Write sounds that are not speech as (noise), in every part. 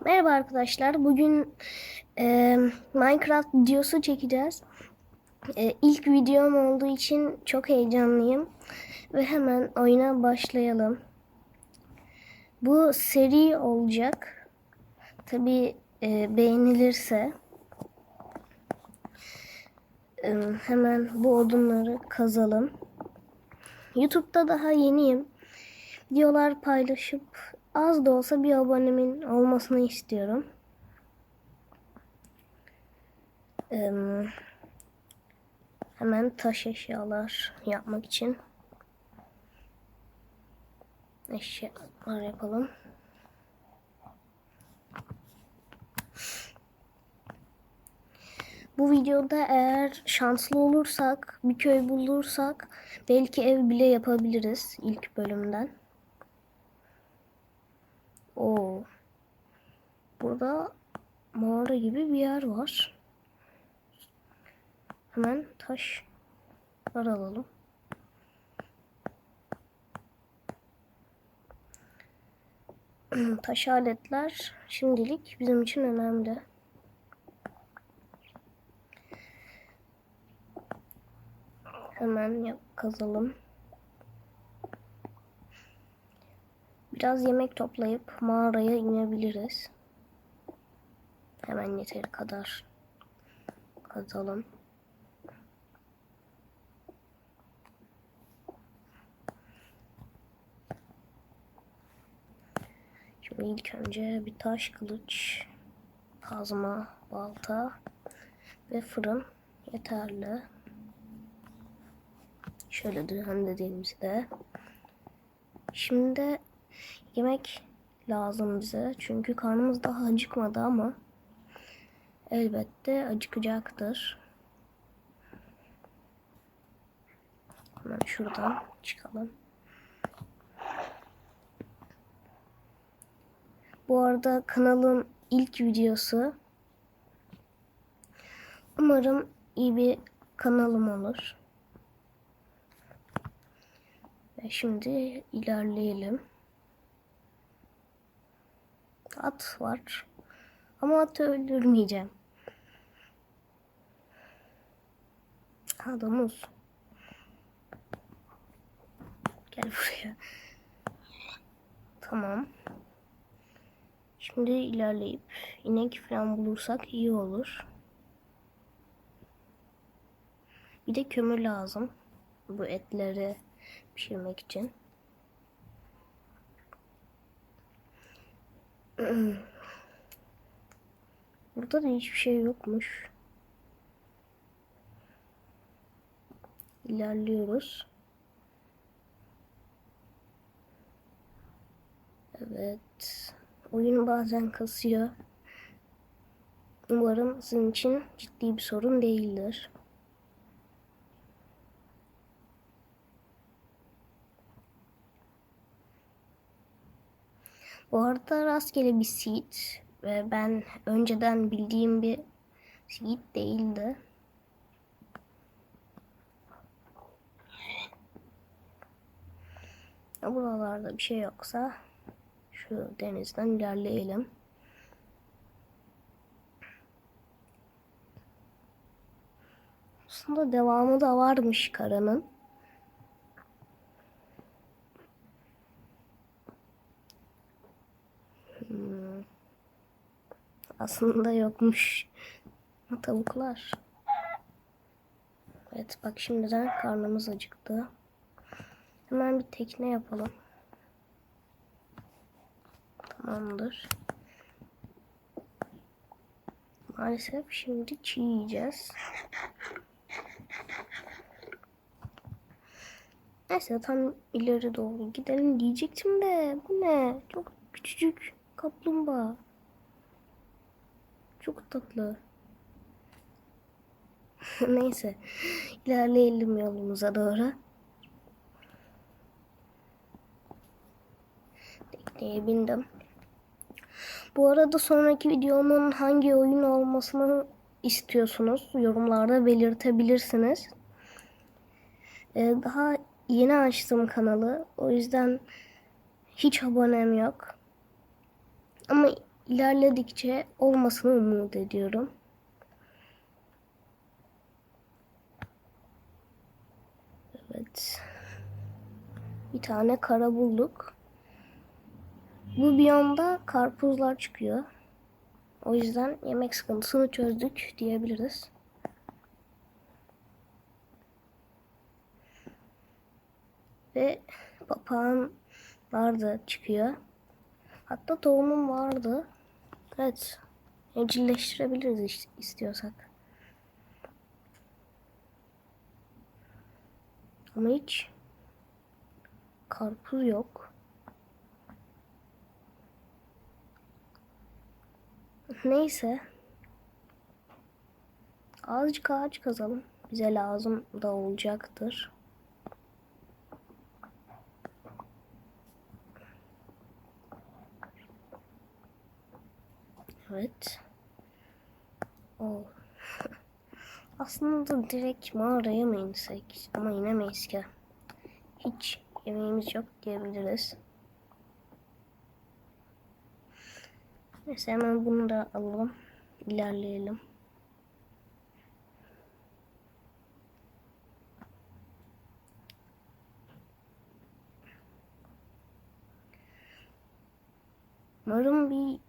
Merhaba arkadaşlar. Bugün e, Minecraft videosu çekeceğiz. E, ilk videom olduğu için çok heyecanlıyım. Ve hemen oyuna başlayalım. Bu seri olacak. Tabi beğenilirse. E, hemen bu odunları kazalım. YouTube'da daha yeniyim. Videolar paylaşıp az da olsa bir abonemin olmasını istiyorum. Ee, hemen taş eşyalar yapmak için eşyalar yapalım. Bu videoda eğer şanslı olursak, bir köy bulursak belki ev bile yapabiliriz ilk bölümden. Oo. Burada mağara gibi bir yer var. Hemen taş alalım. (clears throat) taş aletler şimdilik bizim için önemli. Hemen yap, kazalım. Biraz yemek toplayıp mağaraya inebiliriz. Hemen yeteri kadar kazalım. Şimdi ilk önce bir taş kılıç, kazma, balta ve fırın yeterli. Şöyle düzenlediğimizde. Şimdi yemek lazım bize. Çünkü karnımız daha acıkmadı ama elbette acıkacaktır. Hemen şuradan çıkalım. Bu arada kanalın ilk videosu. Umarım iyi bir kanalım olur. Ve şimdi ilerleyelim. At var. Ama atı öldürmeyeceğim. Ha domuz. Gel buraya. Tamam. Şimdi ilerleyip inek falan bulursak iyi olur. Bir de kömür lazım. Bu etleri pişirmek için. Burada da hiçbir şey yokmuş. İlerliyoruz. Evet. Oyun bazen kasıyor. Umarım sizin için ciddi bir sorun değildir. Bu arada rastgele bir seed ve ben önceden bildiğim bir seed değildi. Buralarda bir şey yoksa şu denizden ilerleyelim. Aslında devamı da varmış karanın. Aslında yokmuş. Tavuklar. Evet bak şimdiden karnımız acıktı. Hemen bir tekne yapalım. Tamamdır. Maalesef şimdi çiğ yiyeceğiz. Neyse tam ileri doğru gidelim diyecektim de bu ne? Çok küçücük kaplumbağa. Çok tatlı. (laughs) Neyse ilerleyelim yolumuza doğru. Tekneye bindim. Bu arada sonraki videomun hangi oyun olmasını istiyorsunuz? Yorumlarda belirtebilirsiniz. Ee, daha yeni açtım kanalı. O yüzden hiç abonem yok. Ama ilerledikçe olmasını umut ediyorum. Evet. Bir tane kara bulduk. Bu biyomda karpuzlar çıkıyor. O yüzden yemek sıkıntısını çözdük diyebiliriz. Ve papağanlar da çıkıyor. Hatta tohumum vardı. Evet. Evcilleştirebiliriz is- istiyorsak. Ama hiç karpuz yok. Neyse. Azıcık ağaç kazalım. Bize lazım da olacaktır. Evet. O. (laughs) Aslında direkt mağaraya mı insek? Ama inemeyiz ki. Hiç yemeğimiz yok diyebiliriz. Neyse hemen bunu da alalım. İlerleyelim. Umarım bir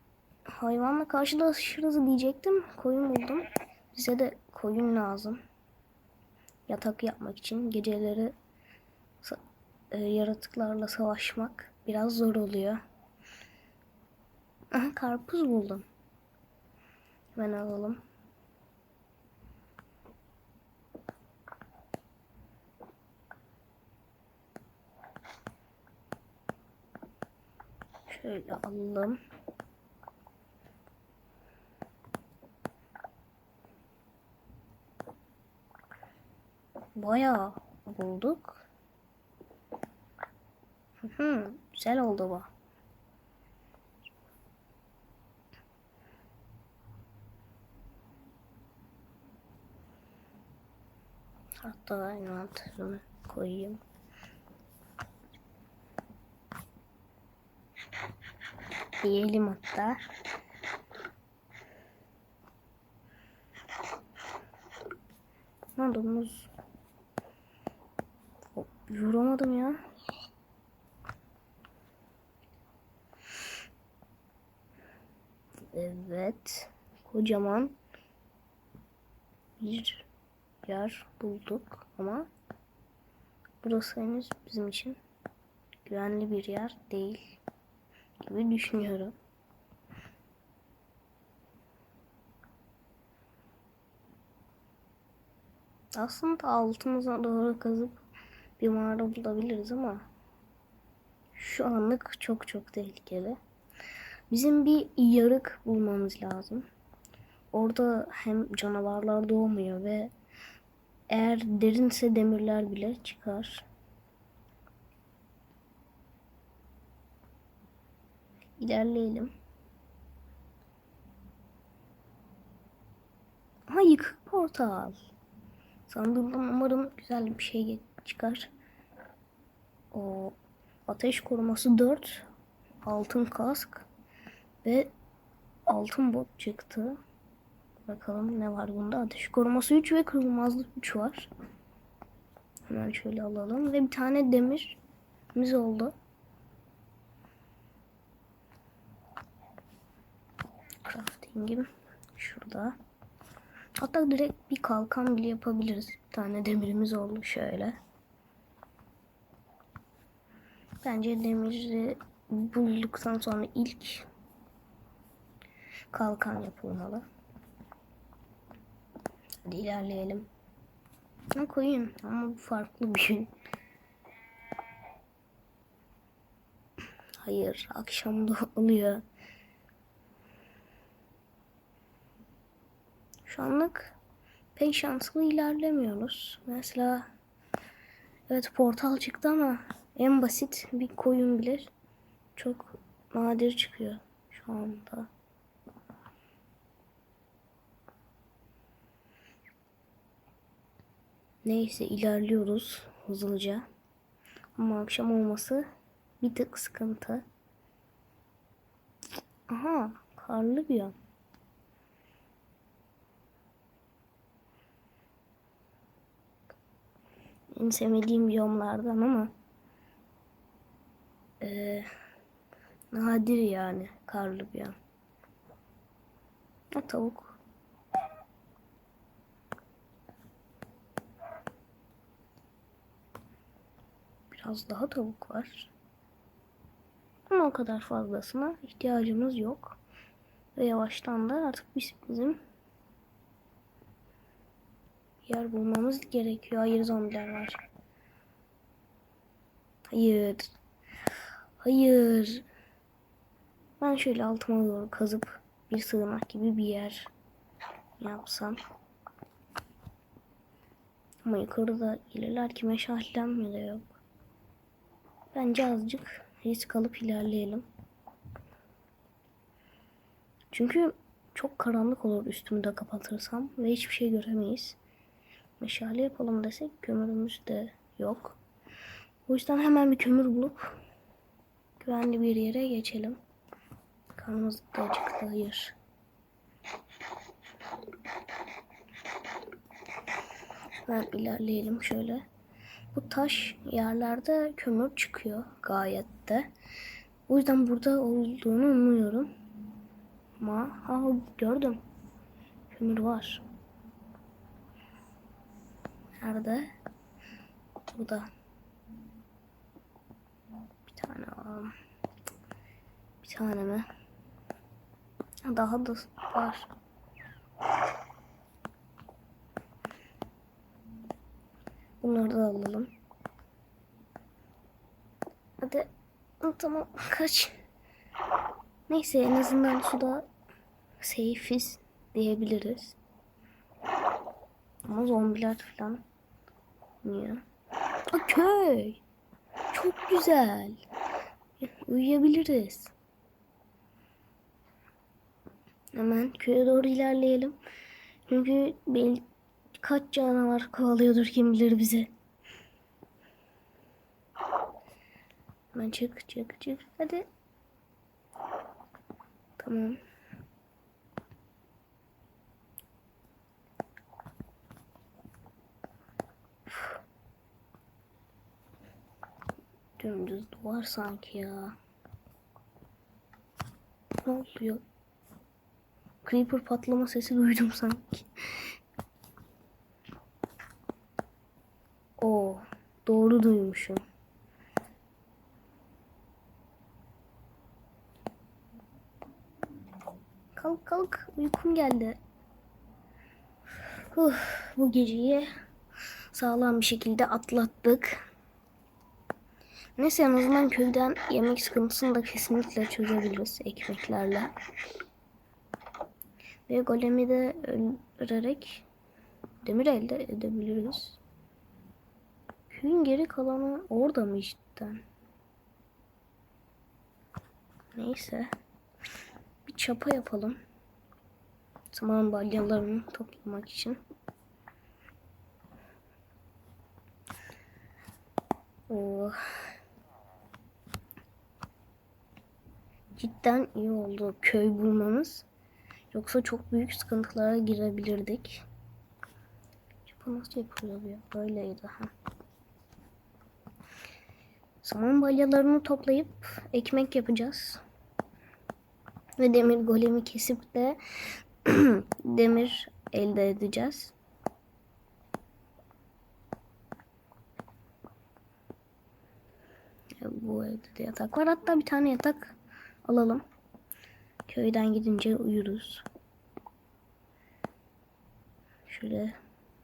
hayvanla karşılaşırız diyecektim. Koyun buldum. Bize de koyun lazım. Yatak yapmak için geceleri e, yaratıklarla savaşmak biraz zor oluyor. Aha, karpuz buldum. Hemen alalım. Şöyle alalım. Bayağı bulduk. Hı hı, güzel oldu bu. Hatta envanterime koyayım. Yiyelim hatta. Domuz. Hop, Vuramadım ya. Evet. Kocaman bir yer bulduk ama burası henüz bizim için güvenli bir yer değil gibi düşünüyorum. Aslında altımıza doğru kazıp bir mağara bulabiliriz ama şu anlık çok çok tehlikeli. Bizim bir yarık bulmamız lazım. Orada hem canavarlar doğmuyor ve eğer derinse demirler bile çıkar. İlerleyelim. Ha yıkık portal. Sandığımdan umarım güzel bir şey çıkar. O ateş koruması 4, altın kask ve altın bot çıktı. Bakalım ne var bunda? Ateş koruması 3 ve kırılmazlık 3 var. Hemen şöyle alalım ve bir tane demirimiz oldu. Crafting'im şurada. Hatta direkt bir kalkan bile yapabiliriz. Bir tane demirimiz oldu şöyle. Bence demiri bulduktan sonra ilk kalkan yapılmalı. Hadi ilerleyelim. Ne koyayım ama bu farklı bir şey. Hayır, akşamda oluyor. Şu anlık pek şanslı ilerlemiyoruz. Mesela evet portal çıktı ama en basit bir koyun bile çok nadir çıkıyor şu anda. Neyse ilerliyoruz hızlıca. Ama akşam olması bir tık sıkıntı. Aha Karlı bir an. En sevmediğim biyomlardan ama eee, nadir yani karlı bir an. Ha, tavuk. Biraz daha tavuk var. Ama o kadar fazlasına ihtiyacımız yok. Ve yavaştan da artık biz bizim yer bulmamız gerekiyor. Hayır zombiler var. Hayır. Hayır. Ben şöyle altıma doğru kazıp bir sığınak gibi bir yer yapsam. Ama yukarıda gelirler ki meşalem de yok. Bence azıcık risk alıp ilerleyelim. Çünkü çok karanlık olur üstümü de kapatırsam ve hiçbir şey göremeyiz. Meşale yapalım desek kömürümüz de yok. O yüzden hemen bir kömür bulup güvenli bir yere geçelim. Karnımız da acıktı. Hayır. Hemen ilerleyelim şöyle. Bu taş yerlerde kömür çıkıyor gayet de. O yüzden burada olduğunu umuyorum. Ama ha gördüm. Kömür var. Nerede? Burada. Tane alalım. Bir tane mi? Ha, Daha da var. Bunları da alalım. Hadi. Ha, Tamam kaç. Neyse en azından suda safe'iz diyebiliriz. Ama zombiler falan. Niye? Köy. Çok güzel. Uyuyabiliriz. Hemen köye doğru ilerleyelim. Çünkü belki kaç canavar kovalıyordur kim bilir bizi. Hemen çık çık çık. Hadi. Tamam. Dümdüz duvar sanki ya. Ne oluyor? Creeper patlama sesi duydum sanki. O doğru duymuşum. Kalk kalk uykum geldi. Uf, bu geceyi sağlam bir şekilde atlattık. Neyse en azından köyden yemek sıkıntısını da kesinlikle çözebiliriz ekmeklerle. Ve golemi de öldürerek demir elde edebiliriz. Köyün geri kalanı orada mı cidden? Neyse. Bir çapa yapalım. Saman balyalarını toplamak için. Oh. Cidden iyi oldu köy bulmamız. Yoksa çok büyük sıkıntılara girebilirdik. Çapa nasıl yapılıyor ya? Böyleydi ha. Saman balyalarını toplayıp ekmek yapacağız. Ve demir golemi kesip de (clears throat) demir elde edeceğiz. Bu evde de yatak var. Hatta bir tane yatak alalım. Köyden gidince uyuruz. Şöyle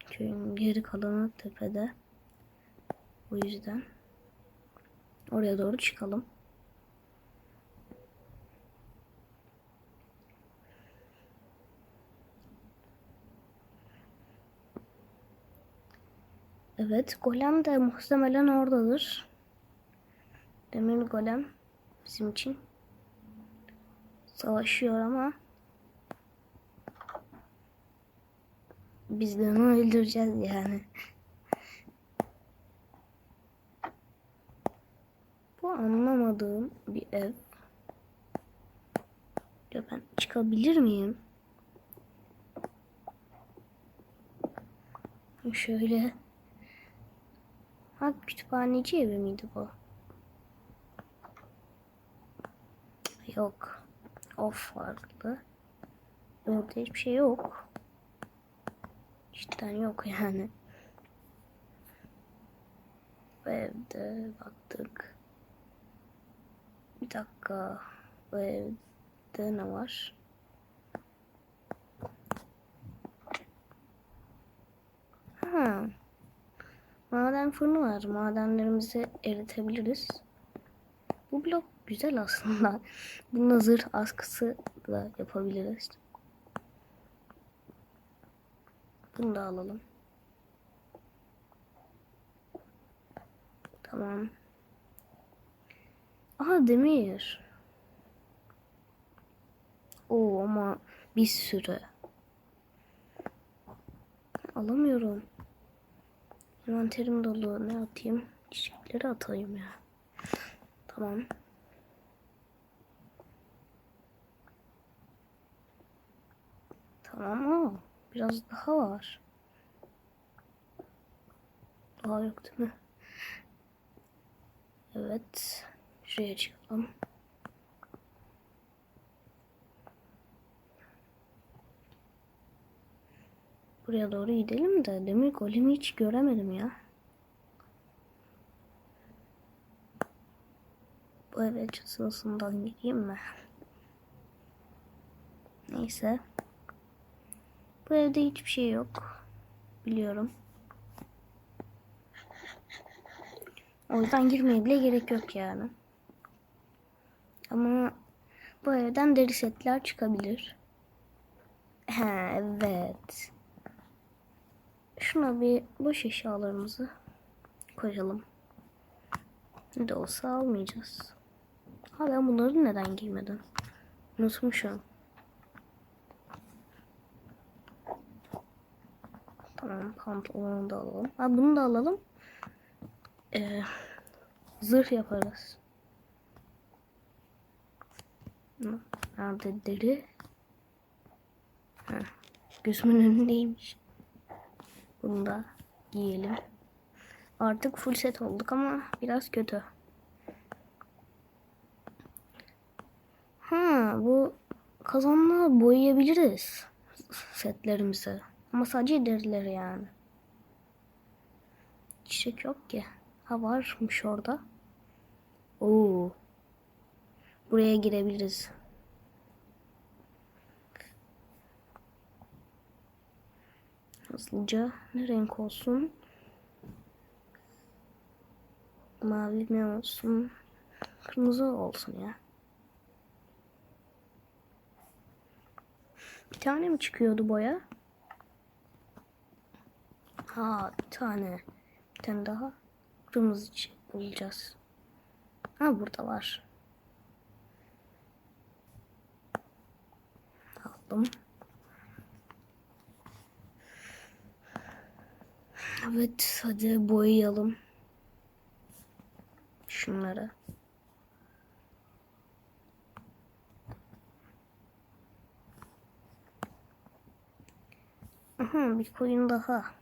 köyün geri kalanı tepede. O yüzden oraya doğru çıkalım. Evet, golem de muhtemelen oradadır. Demir golem bizim için savaşıyor ama biz de onu öldüreceğiz yani. Bu anlamadığım bir ev. Ya ben çıkabilir miyim? Şöyle. Ha kütüphaneci evi miydi bu? Yok. O farklı. Orada hiçbir şey yok. Cidden yok yani. Bu evde baktık. Bir dakika. Bu evde ne var? Ha. Maden fırını var. Madenlerimizi eritebiliriz. Bu blok güzel aslında. (laughs) Bununla zırh askısı da yapabiliriz. Bunu da alalım. Tamam. Aha demir. Oo ama bir sürü. Alamıyorum. Envanterim dolu. Ne atayım? Çiçekleri atayım ya. Tamam. Tamam o. Biraz daha var. Daha yok değil mi? Evet. Şuraya çıkalım. Buraya doğru gidelim de demir golemi hiç göremedim ya. Bu eve çatısından gireyim mi? Neyse. Bu evde hiçbir şey yok. Biliyorum. O yüzden girmeye bile gerek yok yani. Ama bu evden deri setler çıkabilir. He evet. Şuna bir boş eşyalarımızı koyalım. Ne de olsa almayacağız. Ha ben bunları neden giymedim? Unutmuşum. Tamam pantolonu da alalım. Ha bunu da alalım. Ee, zırh yaparız. Nerede deri? Heh, gözümün önündeymiş. Bunu da giyelim. Artık full set olduk ama biraz kötü. Ha bu kazanla boyayabiliriz setlerimizi. Ama sadece derileri yani. Çiçek yok ki. Ha varmış orada. Oo. Buraya girebiliriz. Hızlıca ne renk olsun? Mavi mi olsun? Kırmızı olsun ya. Bir tane mi çıkıyordu boya? Ha bir tane. Bir tane daha. Kırmızı bulacağız. Ha burada var. Aldım. Evet hadi boyayalım. Şunları. Aha, bir koyun daha.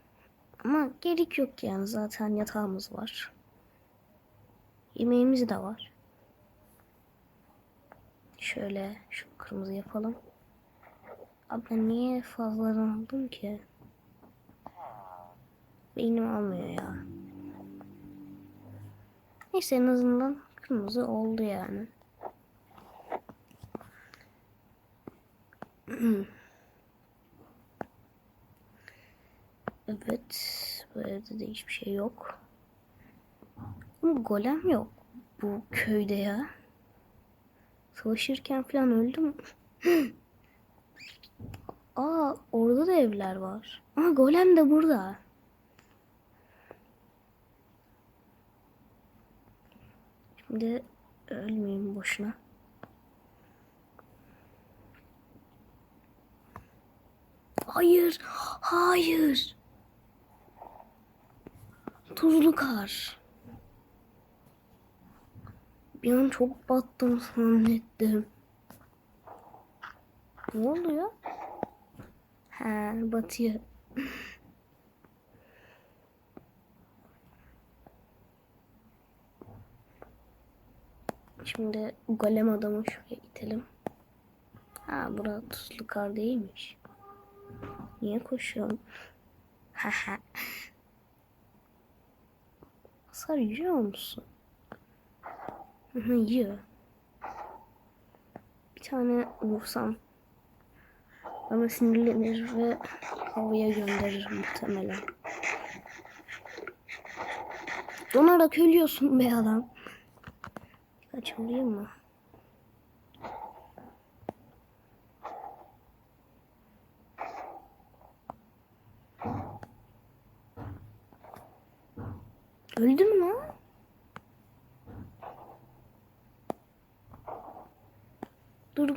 Ama gerek yok yani zaten yatağımız var. Yemeğimiz de var. Şöyle şu kırmızı yapalım. Ben niye fazladan aldım ki? Beynim almıyor ya. Neyse en azından kırmızı oldu yani. (clears throat) evet. Bu evde de hiçbir şey yok. Ama golem yok bu köyde ya. Savaşırken falan öldüm. (gasps) Aa orada da evler var. Aa golem de burada. Şimdi ölmeyeyim boşuna. Hayır, hayır. Tuzlu kar. Bir an çok battım zannettim. Ne oluyor? Ha batıyor. Şimdi golem adamı şuraya itelim. Ha bura tuzlu kar değilmiş. Niye koşuyorum? Haha. Hasar yiyor musun? Hı yiyor. Bir tane vursam bana sinirlenir ve havaya gönderir muhtemelen. Donarak ölüyorsun be adam. Kaç mı?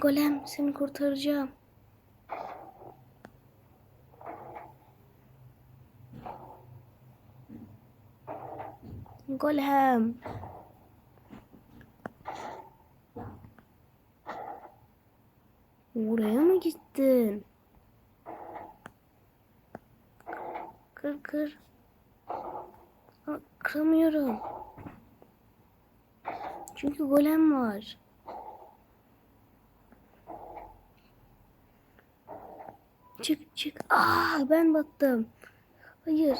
Golem seni kurtaracağım. Golem. Oraya mı gittin? Kır kır. Kıramıyorum. Çünkü golem var. Çık çık. Aa ben battım. Hayır.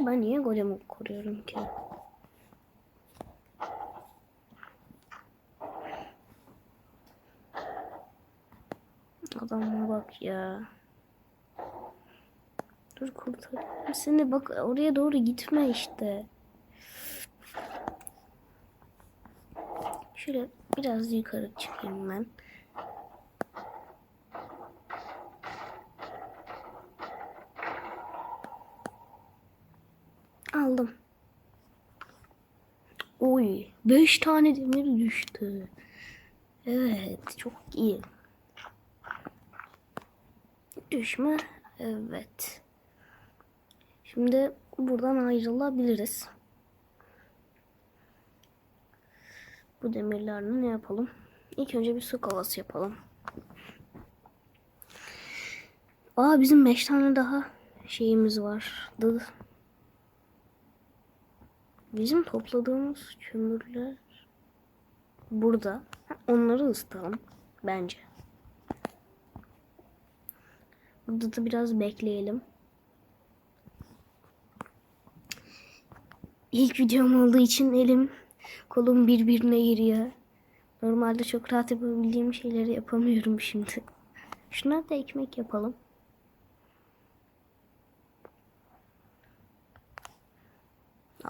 Ben niye golemi koruyorum ki? Adama bak ya. Dur kurtarayım seni bak oraya doğru gitme işte. Şöyle biraz yukarı çıkayım ben. Aldım. Oy, 5 tane demir düştü. Evet, çok iyi. Düşme. Evet. Şimdi buradan ayrılabiliriz. Bu demirlerle ne yapalım? İlk önce bir su kovası yapalım. Aa bizim 5 tane daha şeyimiz var. Dı- Bizim topladığımız kömürler burada. Onları ısıtalım bence. Burada da biraz bekleyelim. İlk videom olduğu için elim kolum birbirine giriyor. Normalde çok rahat yapabildiğim şeyleri yapamıyorum şimdi. Şuna da ekmek yapalım.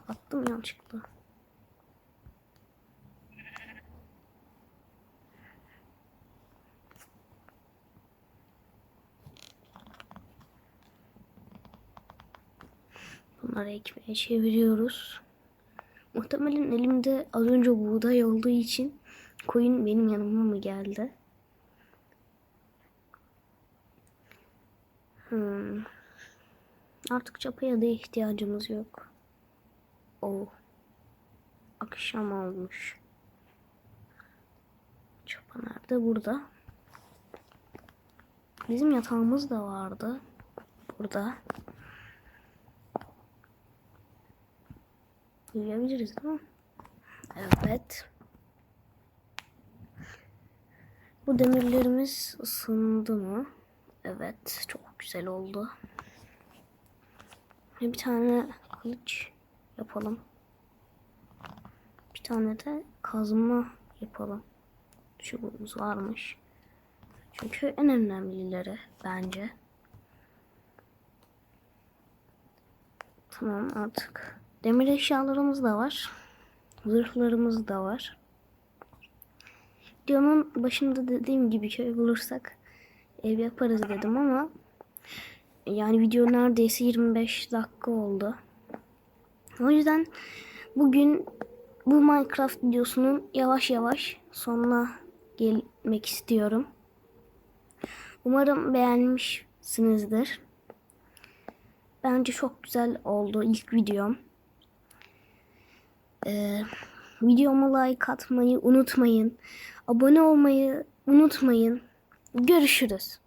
Attım yanlışlıkla. Bunları ekmeğe çeviriyoruz. Muhtemelen elimde az önce buğday olduğu için koyun benim yanıma mı geldi? Hmm. Artık çapaya da ihtiyacımız yok. O akşam olmuş. Çapa nerede? Burada. Bizim yatağımız da vardı. Burada. Değil mi? Evet. Bu demirlerimiz ısındı mı? Evet. Çok güzel oldu. Bir tane kılıç yapalım. Bir tane de kazma yapalım. Çubuğumuz varmış. Çünkü en önemlileri bence. Tamam artık. Demir eşyalarımız da var. Zırhlarımız da var. Videonun başında dediğim gibi köy bulursak ev yaparız dedim ama yani video neredeyse 25 dakika oldu. O yüzden bugün bu Minecraft videosunun yavaş yavaş sonuna gelmek istiyorum. Umarım beğenmişsinizdir. Bence çok güzel oldu ilk videom. Ee, Videoma like atmayı unutmayın. Abone olmayı unutmayın. Görüşürüz.